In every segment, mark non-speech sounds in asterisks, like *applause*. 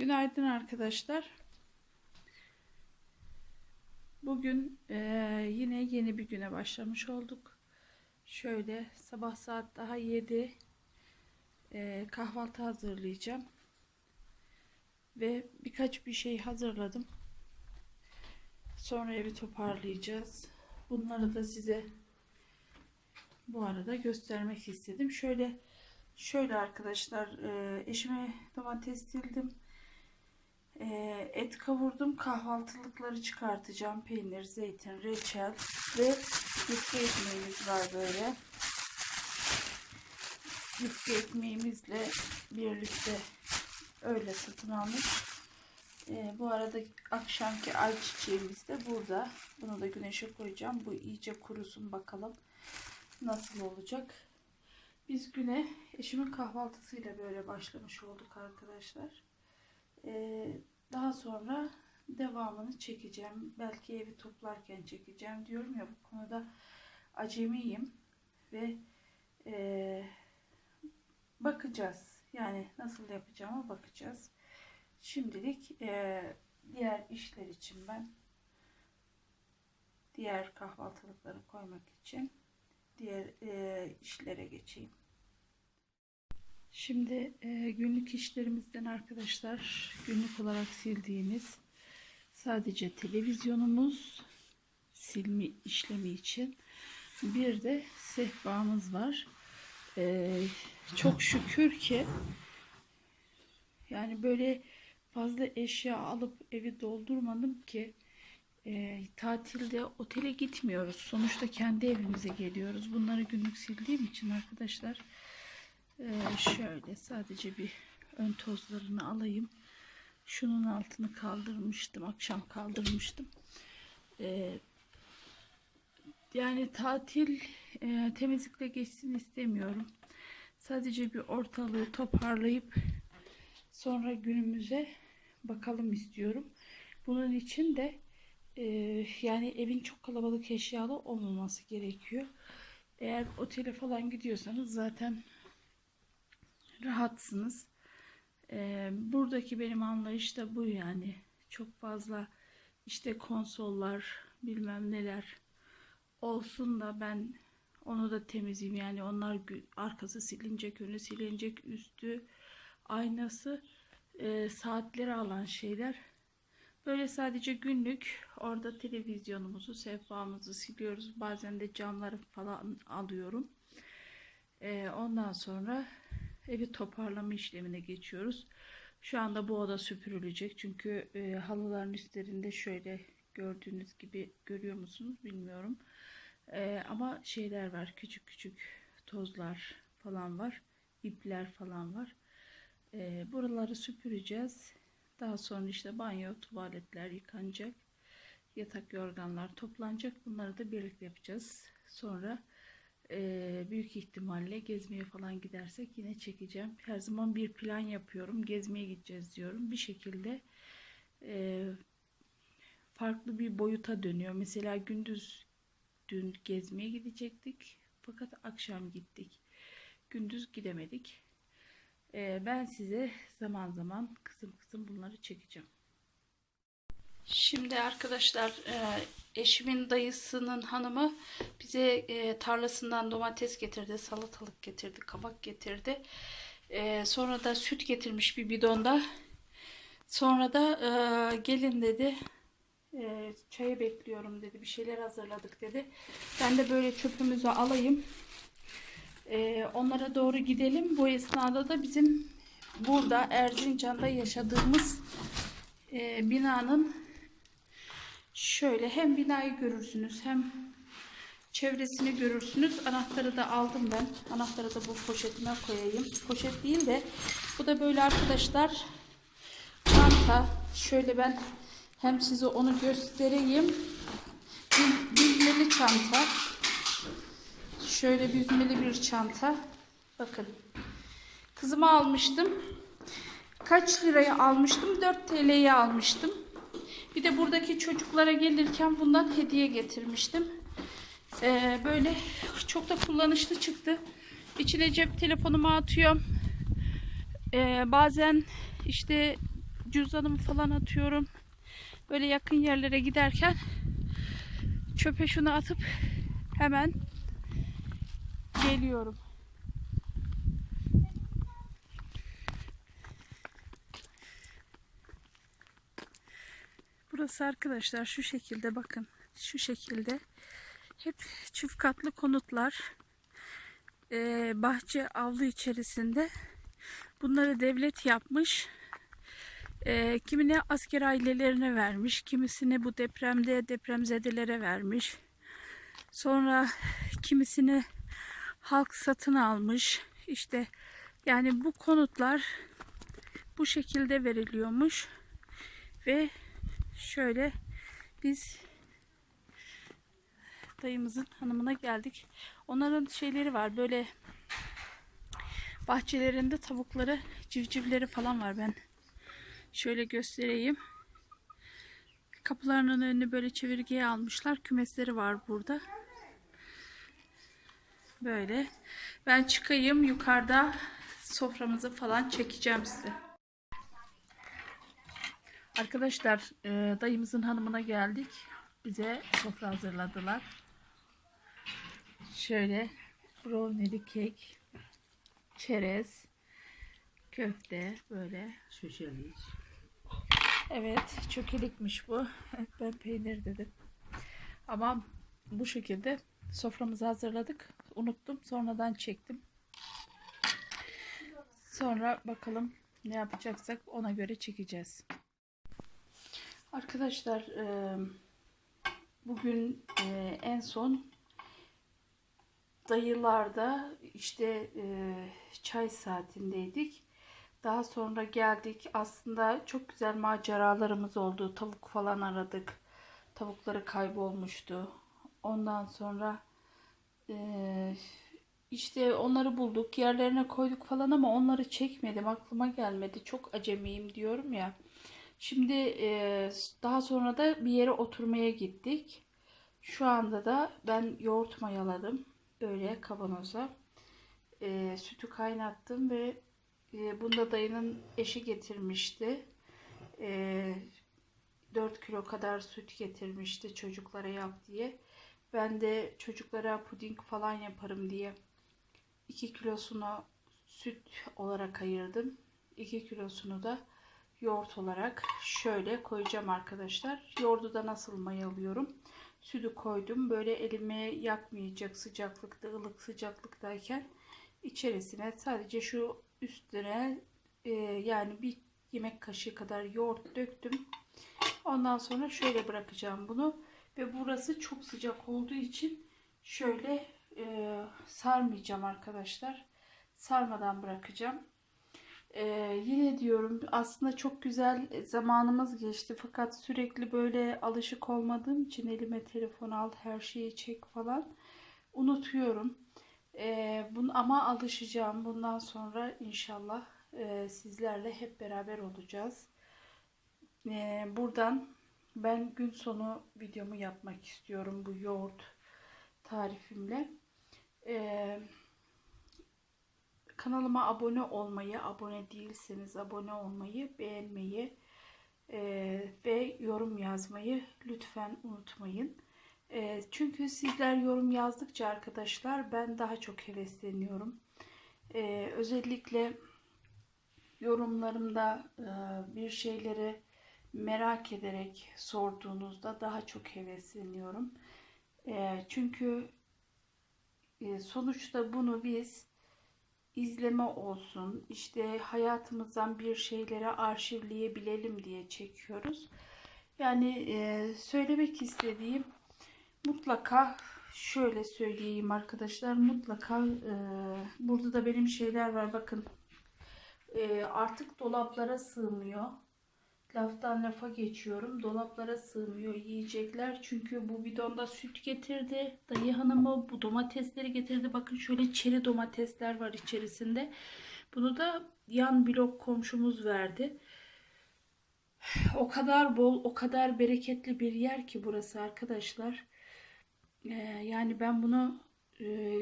Günaydın arkadaşlar. Bugün eee, yine yeni bir güne başlamış olduk. Şöyle sabah saat daha 7 eee, kahvaltı hazırlayacağım. Ve birkaç bir şey hazırladım. Sonra evi toparlayacağız. Bunları da size bu arada göstermek istedim. Şöyle şöyle arkadaşlar eee, eşime domates dildim. Ee, et kavurdum. Kahvaltılıkları çıkartacağım. Peynir, zeytin, reçel ve yufka ekmeğimiz var böyle. Yufka ekmeğimizle birlikte öyle satın almış. Ee, bu arada akşamki ayçiçeğimiz de burada. Bunu da güneşe koyacağım. Bu iyice kurusun bakalım nasıl olacak. Biz güne eşimin kahvaltısıyla böyle başlamış olduk arkadaşlar. Ee, daha sonra devamını çekeceğim. Belki evi toplarken çekeceğim diyorum ya bu konuda acemiyim ve ee, bakacağız. Yani nasıl yapacağıma bakacağız. Şimdilik ee, diğer işler için ben diğer kahvaltılıkları koymak için diğer ee, işlere geçeyim. Şimdi e, günlük işlerimizden arkadaşlar günlük olarak sildiğimiz sadece televizyonumuz silme işlemi için bir de sehpamız var. E, çok şükür ki yani böyle fazla eşya alıp evi doldurmadım ki e, tatilde otele gitmiyoruz. Sonuçta kendi evimize geliyoruz. Bunları günlük sildiğim için arkadaşlar ee, şöyle sadece bir ön tozlarını alayım. Şunun altını kaldırmıştım. Akşam kaldırmıştım. Ee, yani tatil e, temizlikle geçsin istemiyorum. Sadece bir ortalığı toparlayıp sonra günümüze bakalım istiyorum. Bunun için de e, yani evin çok kalabalık eşyalı olmaması gerekiyor. Eğer otele falan gidiyorsanız zaten rahatsınız. Ee, buradaki benim anlayış da bu yani. Çok fazla işte konsollar bilmem neler olsun da ben onu da temizleyeyim. Yani onlar arkası silinecek, önü silinecek, üstü, aynası, e, saatleri alan şeyler. Böyle sadece günlük orada televizyonumuzu, sehpamızı siliyoruz. Bazen de camları falan alıyorum. Ee, ondan sonra evi toparlama işlemine geçiyoruz. Şu anda bu oda süpürülecek. Çünkü e, halıların üstlerinde şöyle gördüğünüz gibi görüyor musunuz bilmiyorum. E, ama şeyler var. Küçük küçük tozlar falan var. ipler falan var. E, buraları süpüreceğiz. Daha sonra işte banyo, tuvaletler yıkanacak. Yatak yorganlar toplanacak. Bunları da birlikte yapacağız. Sonra ee, büyük ihtimalle gezmeye falan gidersek yine çekeceğim. Her zaman bir plan yapıyorum. Gezmeye gideceğiz diyorum. Bir şekilde e, farklı bir boyuta dönüyor. Mesela gündüz dün gezmeye gidecektik. Fakat akşam gittik. Gündüz gidemedik. Ee, ben size zaman zaman kısım kısım bunları çekeceğim. Şimdi arkadaşlar e, eşimin dayısının hanımı bize e, tarlasından domates getirdi, salatalık getirdi, kabak getirdi. E, sonra da süt getirmiş bir bidonda. Sonra da gelin dedi. Çayı bekliyorum dedi. Bir şeyler hazırladık dedi. Ben de böyle çöpümüzü alayım. Onlara doğru gidelim. Bu esnada da bizim burada Erzincan'da yaşadığımız binanın Şöyle hem binayı görürsünüz hem çevresini görürsünüz. Anahtarı da aldım ben. Anahtarı da bu poşetime koyayım. Poşet değil de bu da böyle arkadaşlar çanta. Şöyle ben hem size onu göstereyim. Bir büzmeli çanta. Şöyle büzmeli bir çanta. Bakın. Kızıma almıştım. Kaç liraya almıştım? 4 TL'ye almıştım. Bir de buradaki çocuklara gelirken bundan hediye getirmiştim. Ee, böyle çok da kullanışlı çıktı. İçine cep telefonumu atıyorum. Ee, bazen işte cüzdanımı falan atıyorum. Böyle yakın yerlere giderken çöpe şunu atıp hemen geliyorum. Burası arkadaşlar şu şekilde bakın. Şu şekilde hep çift katlı konutlar. Ee, bahçe avlu içerisinde. Bunları devlet yapmış. Ee, kimine asker ailelerine vermiş. Kimisini bu depremde depremzedelere vermiş. Sonra kimisini halk satın almış. İşte yani bu konutlar bu şekilde veriliyormuş. Ve şöyle biz dayımızın hanımına geldik. Onların şeyleri var böyle bahçelerinde tavukları, civcivleri falan var. Ben şöyle göstereyim. Kapılarının önünü böyle çevirgeye almışlar. Kümesleri var burada. Böyle. Ben çıkayım yukarıda soframızı falan çekeceğim size. Arkadaşlar e, dayımızın hanımına geldik. Bize sofra hazırladılar. Şöyle brownie'li kek, çerez, köfte böyle. Şöşeliç. Evet çökelikmiş bu. *laughs* Ben peynir dedim. Ama bu şekilde soframızı hazırladık. Unuttum. Sonradan çektim. Sonra bakalım ne yapacaksak ona göre çekeceğiz. Arkadaşlar e, bugün e, en son dayılarda işte e, çay saatindeydik. Daha sonra geldik. Aslında çok güzel maceralarımız oldu. Tavuk falan aradık. Tavukları kaybolmuştu. Ondan sonra işte onları bulduk. Yerlerine koyduk falan ama onları çekmedim. Aklıma gelmedi. Çok acemiyim diyorum ya. Şimdi e, daha sonra da bir yere oturmaya gittik. Şu anda da ben yoğurt mayaladım. Böyle kavanoza. E, sütü kaynattım ve e, bunda dayının eşi getirmişti. E, 4 kilo kadar süt getirmişti çocuklara yap diye. Ben de çocuklara puding falan yaparım diye 2 kilosunu süt olarak ayırdım. 2 kilosunu da yoğurt olarak şöyle koyacağım arkadaşlar. Yoğurdu da nasıl mayalıyorum. Sütü koydum. Böyle elime yakmayacak sıcaklıkta, ılık sıcaklıktayken içerisine sadece şu üstüne e, yani bir yemek kaşığı kadar yoğurt döktüm. Ondan sonra şöyle bırakacağım bunu. Ve burası çok sıcak olduğu için şöyle e, sarmayacağım arkadaşlar. Sarmadan bırakacağım. Ee, yine diyorum aslında çok güzel zamanımız geçti fakat sürekli böyle alışık olmadığım için elime telefon al her şeyi çek falan unutuyorum. Ee, bunu, ama alışacağım bundan sonra inşallah e, sizlerle hep beraber olacağız. Ee, buradan ben gün sonu videomu yapmak istiyorum bu yoğurt tarifimle. Ee, Kanalıma abone olmayı, abone değilseniz abone olmayı, beğenmeyi e, ve yorum yazmayı lütfen unutmayın. E, çünkü sizler yorum yazdıkça arkadaşlar ben daha çok hevesleniyorum. E, özellikle yorumlarımda e, bir şeyleri merak ederek sorduğunuzda daha çok hevesleniyorum. E, çünkü e, sonuçta bunu biz izleme olsun, işte hayatımızdan bir şeyleri arşivleyebilelim diye çekiyoruz. Yani e, söylemek istediğim mutlaka şöyle söyleyeyim arkadaşlar mutlaka e, burada da benim şeyler var bakın e, artık dolaplara sığmıyor laftan lafa geçiyorum. Dolaplara sığmıyor yiyecekler. Çünkü bu bidonda süt getirdi. Dayı hanımı bu domatesleri getirdi. Bakın şöyle çeri domatesler var içerisinde. Bunu da yan blok komşumuz verdi. *sighs* O kadar bol, o kadar bereketli bir yer ki burası arkadaşlar. Ee, yani ben bunu e,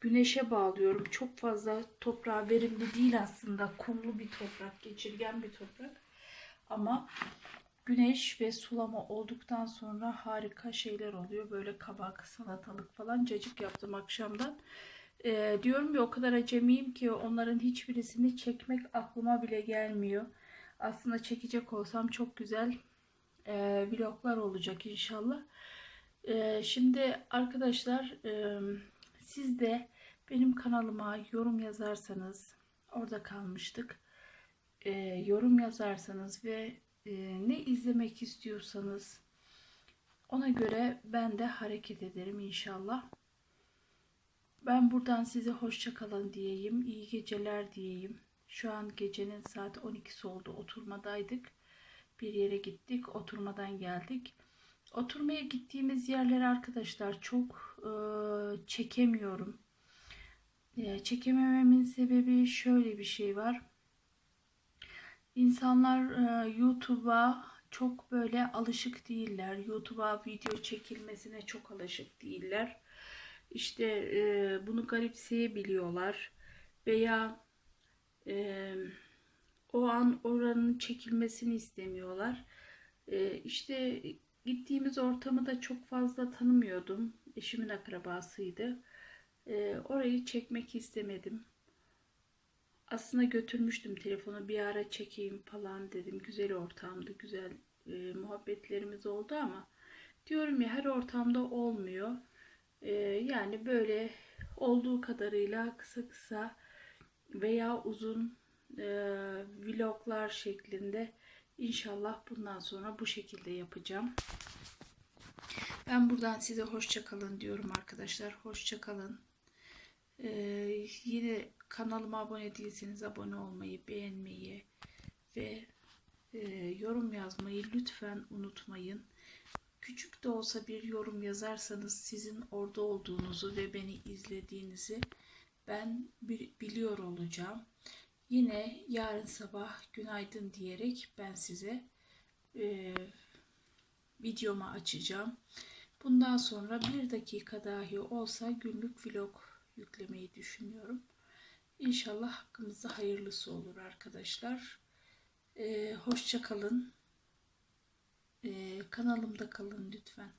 güneşe bağlıyorum. Çok fazla toprağa verimli değil aslında. Kumlu bir toprak, geçirgen bir toprak. Ama güneş ve sulama olduktan sonra harika şeyler oluyor. Böyle kabak, salatalık falan cacık yaptım akşamdan. Ee, diyorum ya o kadar acemiyim ki onların hiçbirisini çekmek aklıma bile gelmiyor. Aslında çekecek olsam çok güzel e, vloglar olacak inşallah. E, şimdi arkadaşlar e, siz de benim kanalıma yorum yazarsanız orada kalmıştık. E, yorum yazarsanız ve e, ne izlemek istiyorsanız ona göre ben de hareket ederim inşallah. Ben buradan size hoşça kalın diyeyim. iyi geceler diyeyim. Şu an gecenin saat 12'si oldu. Oturmadaydık. Bir yere gittik. Oturmadan geldik. Oturmaya gittiğimiz yerleri arkadaşlar çok e, çekemiyorum. E, çekemememin sebebi şöyle bir şey var. İnsanlar e, YouTube'a çok böyle alışık değiller. YouTube'a video çekilmesine çok alışık değiller. İşte e, bunu garipseyebiliyorlar veya e, o an oranın çekilmesini istemiyorlar. E, işte gittiğimiz ortamı da çok fazla tanımıyordum. Eşimin akrabasıydı. E, orayı çekmek istemedim. Aslında götürmüştüm telefonu bir ara çekeyim falan dedim. Güzel ortamdı, güzel e, muhabbetlerimiz oldu ama diyorum ya her ortamda olmuyor. E, yani böyle olduğu kadarıyla kısa kısa veya uzun e, vloglar şeklinde inşallah bundan sonra bu şekilde yapacağım. Ben buradan size hoşça kalın diyorum arkadaşlar. Hoşça kalın. Ee, yine kanalıma abone değilseniz abone olmayı, beğenmeyi ve e, yorum yazmayı lütfen unutmayın. Küçük de olsa bir yorum yazarsanız sizin orada olduğunuzu ve beni izlediğinizi ben biliyor olacağım. Yine yarın sabah günaydın diyerek ben size e, videomu açacağım. Bundan sonra bir dakika dahi olsa günlük vlog yüklemeyi düşünüyorum. İnşallah hakkımızda hayırlısı olur arkadaşlar. Ee, hoşça kalın. Ee, kanalımda kalın lütfen.